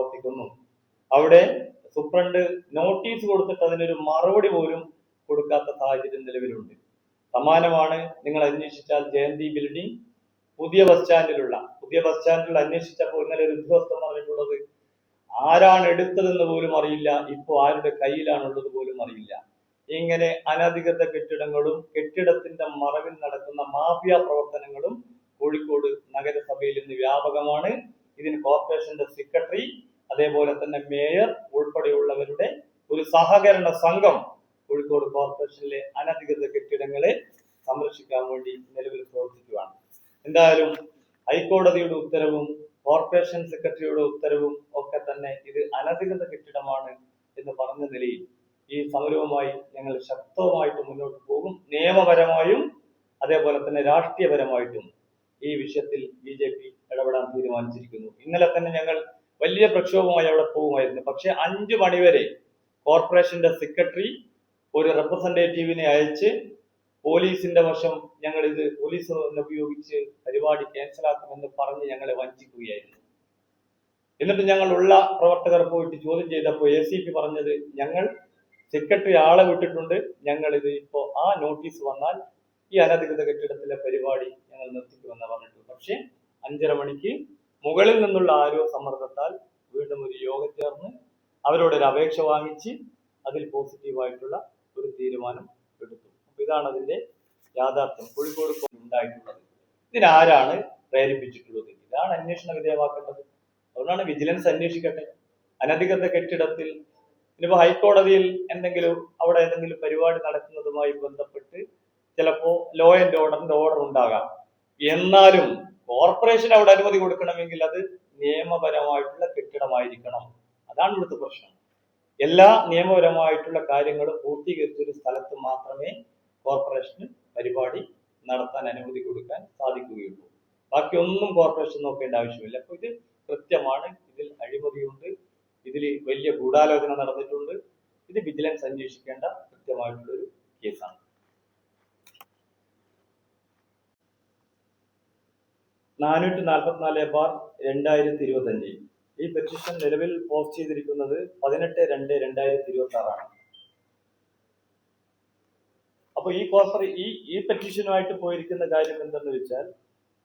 പ്രവർത്തിക്കുന്നു. അവിടെ superintendent notice കൊടുത്തിട്ട് അതിനൊരു മറുപടി പോലും കൊടുക്കാത്ത സാഹചര്യം നിലവിലുണ്ട്. സമാനമാണ് നിങ്ങൾ അന്വേഷിച്ചാൽ ജയന്തി ബിൽഡിംഗ് പുതിയ ബസ് സ്റ്റാൻഡിലുള്ള പുതിയ ബസ് സ്റ്റാൻഡിൽ അന്വേഷിച്ചപ്പോൾ ഇന്നലെ ഒരു ഉദ്യോഗസ്ഥൻ പറഞ്ഞിട്ടുള്ളത് ആരാണ് എടുത്തതെന്ന് പോലും അറിയില്ല ഇപ്പോൾ ആരുടെ കയ്യിലാണുള്ളത് പോലും അറിയില്ല. ഇങ്ങനെ അനധികൃത കെട്ടിടങ്ങളും കെട്ടിടത്തിന്റെ മറവിൽ നടക്കുന്ന മാഫിയ പ്രവർത്തനങ്ങളും കോഴിക്കോട് നഗരസഭയിൽ ഇന്ന് വ്യാപകമാണ്. ഇതിന് കോർപ്പറേഷന്റെ സെക്രട്ടറി അതേപോലെ തന്നെ മേയർ ഉൾപ്പെടെയുള്ളവരുടെ ഒരു സഹകരണ സംഘം കോഴിക്കോട് കോർപ്പറേഷനിലെ അനധികൃത കെട്ടിടങ്ങളെ സംരക്ഷിക്കാൻ വേണ്ടി നിലവിൽ പ്രവർത്തിക്കുകയാണ് എന്തായാലും ഹൈക്കോടതിയുടെ ഉത്തരവും കോർപ്പറേഷൻ സെക്രട്ടറിയുടെ ഉത്തരവും ഒക്കെ തന്നെ ഇത് അനധികൃത കെട്ടിടമാണ് എന്ന് പറഞ്ഞ നിലയിൽ ഈ സമരവുമായി ഞങ്ങൾ ശക്തവുമായിട്ട് മുന്നോട്ട് പോകും. നിയമപരമായും അതേപോലെ തന്നെ രാഷ്ട്രീയപരമായിട്ടും ഈ വിഷയത്തിൽ ബി ജെ പി ഇടപെടാൻ തീരുമാനിച്ചിരിക്കുന്നു. ഇന്നലെ തന്നെ ഞങ്ങൾ വലിയ പ്രക്ഷോഭമായി അവിടെ പോകുമായിരുന്നു പക്ഷെ അഞ്ചു മണിവരെ കോർപ്പറേഷന്റെ സെക്രട്ടറി ഒരു റെപ്രസെന്റേറ്റീവിനെ അയച്ച് പോലീസിന്റെ വശം ഞങ്ങൾ ഇത് പോലീസ് ഉപയോഗിച്ച് പരിപാടി ക്യാൻസൽ ക്യാൻസലാക്കുമെന്ന് പറഞ്ഞ് ഞങ്ങളെ വഞ്ചിക്കുകയായിരുന്നു. എന്നിട്ട് ഞങ്ങൾ ഉള്ള പ്രവർത്തകർ പോയിട്ട് ചോദ്യം ചെയ്തപ്പോൾ എ സി പി പറഞ്ഞത് ഞങ്ങൾ സെക്രട്ടറി ആളെ വിട്ടിട്ടുണ്ട്. ഞങ്ങൾ ഇത് ഇപ്പോൾ ആ നോട്ടീസ് വന്നാൽ ഈ അനധികൃത കെട്ടിടത്തിലെ പരിപാടി ഞങ്ങൾ നിർത്തിക്കുമെന്ന് പറഞ്ഞിട്ടുണ്ട് പക്ഷേ അഞ്ചര മണിക്ക് മുകളിൽ നിന്നുള്ള ആരോ സമ്മർദ്ദത്താൽ വീണ്ടും ഒരു യോഗം ചേർന്ന് അവരോട് ഒരു അപേക്ഷ വാങ്ങിച്ച് അതിൽ പോസിറ്റീവായിട്ടുള്ള ഒരു തീരുമാനം എടുത്തു. അപ്പൊ ഇതാണ് അതിന്റെ യാഥാർത്ഥ്യം. കോഴിക്കോട് ഉണ്ടായിട്ടുള്ളത്. ഇതിനാരാണ് പ്രേരിപ്പിച്ചിട്ടുള്ളത്? ഇതാണ് അന്വേഷണ വിധേയമാക്കേണ്ടത്. അതുകൊണ്ടാണ് വിജിലൻസ് അന്വേഷിക്കട്ടെ. അനധികൃത കെട്ടിടത്തിൽ ഇനിയിപ്പോ ഹൈക്കോടതിയിൽ എന്തെങ്കിലും അവിടെ ഏതെങ്കിലും പരിപാടി നടക്കുന്നതുമായി ബന്ധപ്പെട്ട് ചിലപ്പോ ലോ ആൻഡ് ഓർഡറിന്റെ ഓർഡർ ഉണ്ടാകാം. എന്നാലും കോർപ്പറേഷൻ അവിടെ അനുമതി കൊടുക്കണമെങ്കിൽ അത് നിയമപരമായിട്ടുള്ള കെട്ടിടമായിരിക്കണം. അതാണ് ഇവിടുത്തെ പ്രശ്നം. എല്ലാ നിയമപരമായിട്ടുള്ള കാര്യങ്ങളും പൂർത്തീകരിച്ചൊരു സ്ഥലത്ത് മാത്രമേ കോർപ്പറേഷന് പരിപാടി നടത്താൻ അനുമതി കൊടുക്കാൻ സാധിക്കുകയുള്ളൂ. ബാക്കിയൊന്നും കോർപ്പറേഷൻ നോക്കേണ്ട ആവശ്യമില്ല. അപ്പൊ ഇത് കൃത്യമാണ്. ഇതിൽ അഴിമതിയുണ്ട്. ഇതിൽ വലിയ ഗൂഢാലോചന നടന്നിട്ടുണ്ട്. ഇത് വിജിലൻസ് അന്വേഷിക്കേണ്ട കൃത്യമായിട്ടുള്ള ഒരു കേസാണ് നാനൂറ്റി നാൽപ്പത്തിനാല് ബാർ രണ്ടായിരത്തി ഇരുപത്തഞ്ച് ഈ പെറ്റിഷൻ നിലവിൽ പോസ്റ്റ് ചെയ്തിരിക്കുന്നത് പതിനെട്ട് രണ്ട് രണ്ടായിരത്തി ഇരുപത്തി ആറാണ് അപ്പൊ ഈ കോർപ്പറേ ഈ ഈ പെറ്റീഷനുമായിട്ട് പോയിരിക്കുന്ന കാര്യം എന്തെന്ന് വെച്ചാൽ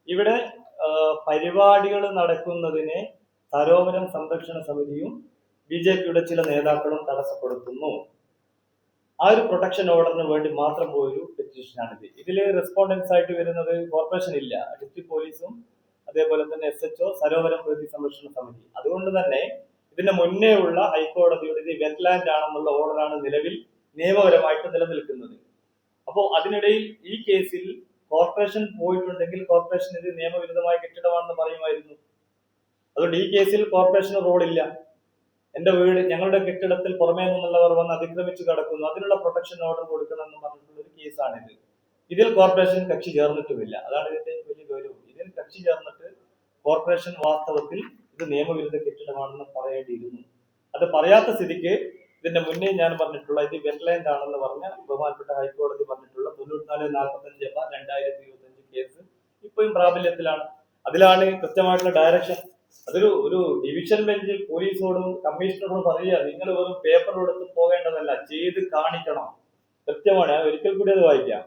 ഇവിടെ പരിപാടികൾ നടക്കുന്നതിനെ സരോവരം സംരക്ഷണ സമിതിയും ബി ജെ പിയുടെ ചില നേതാക്കളും തടസ്സപ്പെടുത്തുന്നു. ആ ഒരു പ്രൊട്ടക്ഷൻ ഓർഡറിന് വേണ്ടി മാത്രം പോയൊരു പെറ്റീഷനാണിത്. ഇതിൽ റെസ്പോണ്ടൻസ് ആയിട്ട് വരുന്നത് കോർപ്പറേഷൻ ഇല്ല ഡിസ്ട്രിക്ട് പോലീസും അതേപോലെ തന്നെ എസ് എച്ച് ഒ സരോവരം പ്രകൃതി സംരക്ഷണ സമിതി. അതുകൊണ്ട് തന്നെ ഇതിന് മുന്നേ ഉള്ള ഹൈക്കോടതിയുടെ ഇത് വെറ്റ്ലാൻഡ് ആണെന്നുള്ള ഓർഡറാണ് നിലവിൽ നിയമപരമായിട്ട് നിലനിൽക്കുന്നത്. അപ്പോൾ അതിനിടയിൽ ഈ കേസിൽ കോർപ്പറേഷൻ പോയിട്ടുണ്ടെങ്കിൽ കോർപ്പറേഷൻ ഇത് നിയമവിരുദ്ധമായ കെട്ടിടമാണെന്ന് പറയുമായിരുന്നു. അതുകൊണ്ട് ഈ കേസിൽ കോർപ്പറേഷന് റോളില്ല. എന്റെ വീട് ഞങ്ങളുടെ കെട്ടിടത്തിൽ പുറമേ നിന്നുള്ളവർ വന്ന് അതിക്രമിച്ച് കിടക്കുന്നു. അതിനുള്ള പ്രൊട്ടക്ഷൻ ഓർഡർ കൊടുക്കണം എന്ന് പറഞ്ഞിട്ടുള്ള ഒരു കേസാണിത്. ഇതിൽ കോർപ്പറേഷൻ കക്ഷി ചേർന്നിട്ടുമില്ല. അതാണ് ഇതിന്റെ വലിയ ഗൗരവം. ഇതിൽ കക്ഷി ചേർന്നിട്ട് കോർപ്പറേഷൻ വാസ്തവത്തിൽ ഇത് നിയമവിരുദ്ധ കെട്ടിടമാണെന്ന് പറയേണ്ടിയിരുന്നു. അത് പറയാത്ത സ്ഥിതിക്ക് ഇതിന്റെ മുന്നേ ഞാൻ പറഞ്ഞിട്ടുള്ള ഇത് വെറ്റ്ലാൻഡ് ആണെന്ന് പറഞ്ഞ ബഹുമാനപ്പെട്ട ഹൈക്കോടതി പറഞ്ഞിട്ടുള്ള തൊണ്ണൂറ്റിനാല് നാൽപ്പത്തി അഞ്ച് രണ്ടായിരത്തി ഇരുപത്തി അഞ്ച് കേസ് ഇപ്പോഴും പ്രാബല്യത്തിലാണ്. അതിലാണ് കൃത്യമായിട്ടുള്ള ഡയറക്ഷൻ അതൊരു ഒരു ഡിവിഷൻ ബെഞ്ചിൽ പോലീസോടും കമ്മീഷണറോടും പറയുക നിങ്ങൾ വെറും പേപ്പർ എടുത്ത് പോകേണ്ടതല്ല ചെയ്ത് കാണിക്കണം. കൃത്യമാണ്. ഒരിക്കൽ കൂടി അത് വായിക്കാം.